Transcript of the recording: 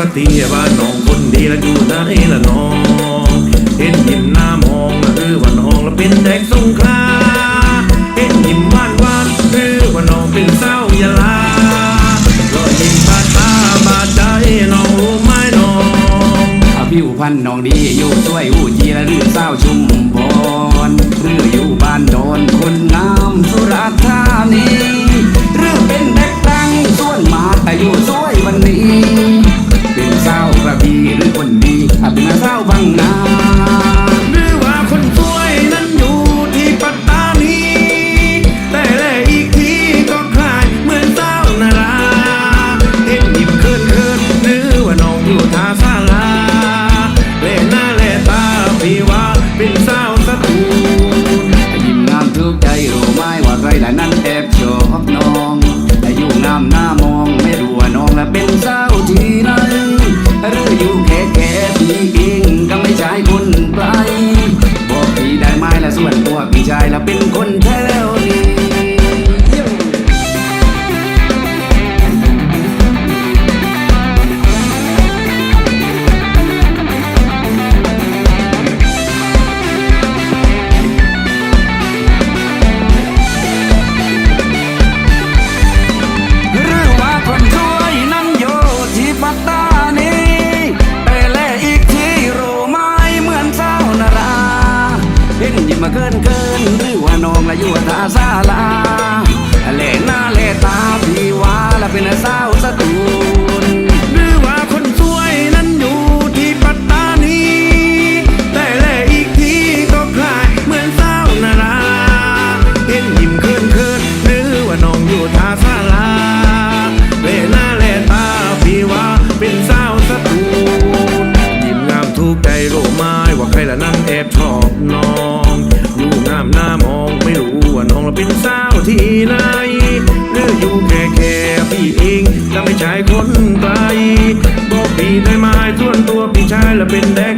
สักทีว่าน้องคนดีแล้วอยู่ไหนละน้อง เห็นยิ้มหน้ามองละคือว่าน้องละเป็นเด็กสงขลาเห็นยิ้มหวานหวานๆคือว่าน้องเป็นสาวยะลารอยยิ้มบาดตาบาดใจน้องรู้ไหมน้องอาผิวพันธ์น้องดีอยู่ช่วยอู้จีและหรือเศร้าชุมพรหรืออยู่บ้านโดนคนงามสุราษฎร์ธานี อยู่ท่าซาลาเลน่าเลตาพี่ว่าละเป็นสาวสตูลหรือว่าคนสวยนั้นอยู่ที่ปัตตานีแต่แลอีกทีก็คล้ายเหมือนสาวนารา เห็นยิ้มเคินเคินหรือว่าน้องอยู่ท่าซาลา ชายคนไปบอกพี่ได้ไหมส่วนตัวพี่ชายและเป็นเด็ก